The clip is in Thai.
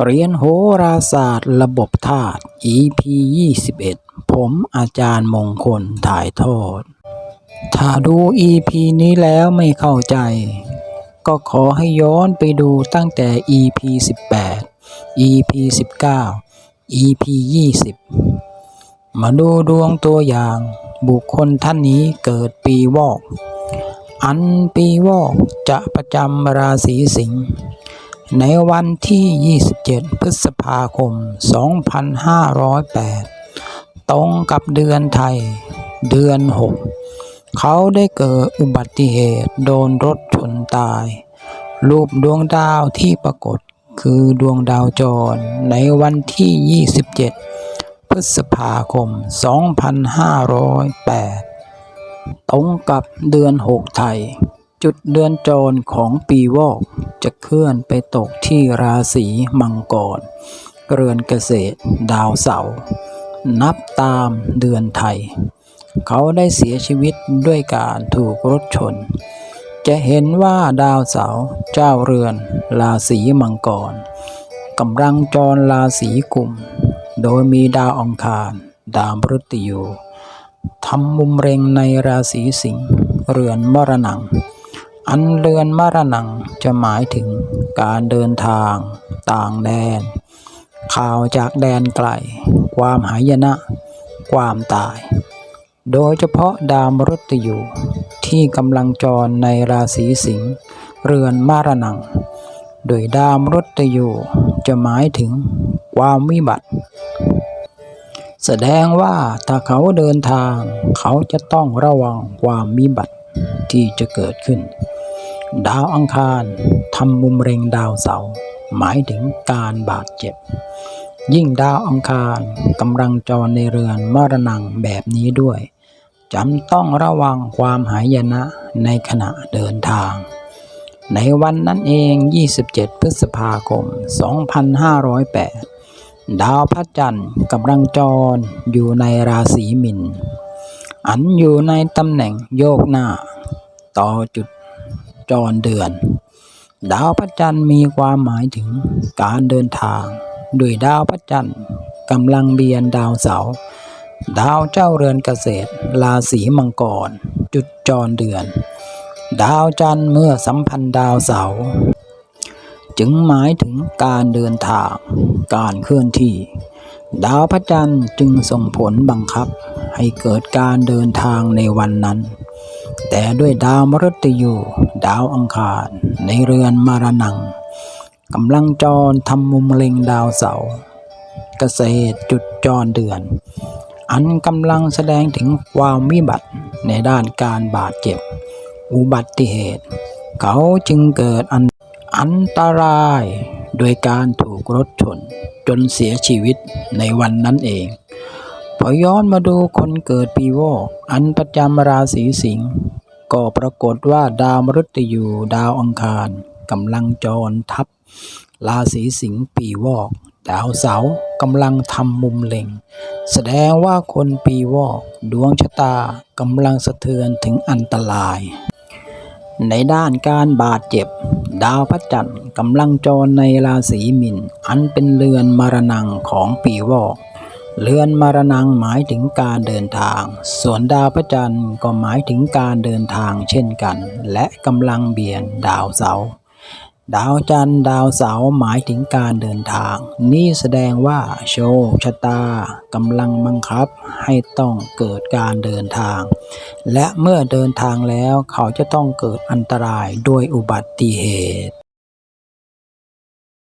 เรียนโหราศาสตร์ระบบธาตุ EP 21 ผมอาจารย์มงคลถ่ายทอด ถ้าดู EP นี้แล้วไม่เข้าใจ ก็ขอให้ย้อนไปดูตั้งแต่ EP 18 EP 19 EP 20 มาดูดวงตัวอย่าง บุคคลท่านนี้เกิดปีวอก อันปีวอกจะประจำราศีสิงห์ ในวันที่ 27 พฤษภาคม 2508 ตรงกับเดือนไทย เดือน 6 เขาได้เกิดอุบัติเหตุโดนรถชนตาย รูปดวงดาวที่ปรากฏคือดวงดาวจรในวันที่ 27 พฤษภาคม 2508 ตรงกับเดือน 6 ไทย จุดเดือนจรของปีวอกจะเคลื่อนไปตกที่ราศีมังกร เรือนเกษตร ดาวเสาร์นับตามเดือนไทย เขาได้เสียชีวิตด้วยการถูกรถชน จะเห็นว่าดาวเสาร์เจ้าเรือน ราศีมังกรกำลังจรราศีกลุ่ม โดยมีดาวอังคาร ดาวพฤหัสอยู่ทำมุมเร็งในราศีสิงห์เรือนมรณัง อันเรือนมรณังจะหมายถึงการเดินทางต่างแดน ข่าวจากแดนไกล ความหายนะ ความตาย โดยเฉพาะดาวมฤตยูที่กำลังจรในราศีสิงห์เรือนมรณัง โดยดาวมฤตยูจะหมายถึงความวิบัติ แสดงว่าถ้าเขาเดินทางเขาจะต้องระวังความวิบัติที่จะเกิดขึ้น ดาวอังคารทำมุมเร็งดาวเสาร์หมายถึงการบาดเจ็บ ยิ่งดาวอังคารกำลังจรในเรือนมรณงแบบนี้ด้วยจำต้องระวังความหายนะในขณะเดินทาง ในวันนั้นเอง 27 พฤษภาคม 2508 ดาวพระจันทร์กำลังจรอยู่ในราศีมิน อันอยู่ในตำแหน่งโยกหน้า ต่อจุด จรเดือน ดาวพระจันทร์มีความหมายถึงการเดินทางโดยดาวพระจันทร์กำลังเบียนดาวเสาร์ดาวเจ้าเรือนเกษตร ราศีมังกร จุดจรเดือน ดาวจันทร์เมื่อสัมพันธ์ดาวเสาร์จึงหมายถึงการเดินทาง การเคลื่อนที่ ดาวพระจันทร์จึงส่งผลบังคับให้เกิดการเดินทางในวันนั้น แต่ด้วยดาวมฤตยู ดาวอังคาร ในเรือนมารนังกำลังจรทำมุมเล็งดาวเสาร์เกษตรจุดจรเดือน อันกำลังแสดงถึงความวิบัติในด้านการบาดเจ็บ อุบัติเหตุ เขาจึงเกิดอันอันตราย โดยการถูกรถชนจนเสียชีวิตในวันนั้นเอง พอย้อนมาดูคนเกิดปีวอกอันประจำราศีสิงห์ก็ปรากฏว่าดาวมฤตยูดาวอังคารกำลังจรทับ ราศีสิงห์ปีวอก ดาวเสาร์กำลังทำมุมเล็ง แสดงว่าคนปีวอก ดวงชะตากำลังสะเทือนถึงอันตราย ในด้านการบาดเจ็บ ดาวพระจันทร์กำลังจรในราศีมินอันเป็นเรือนมรณงของปีวอก เรือนมรณังหมายถึงการเดินทาง ส่วนดาวพระจันทร์ก็หมายถึงการเดินทางเช่นกัน และกำลังเบียนดาวเสาร์ดาวจันทร์ดาวเสาร์หมายถึงการเดินทาง นี่แสดงว่าโชคชะตากำลังบังคับให้ต้องเกิดการเดินทาง และเมื่อเดินทางแล้วเขาจะต้องเกิดอันตรายด้วยอุบัติเหตุ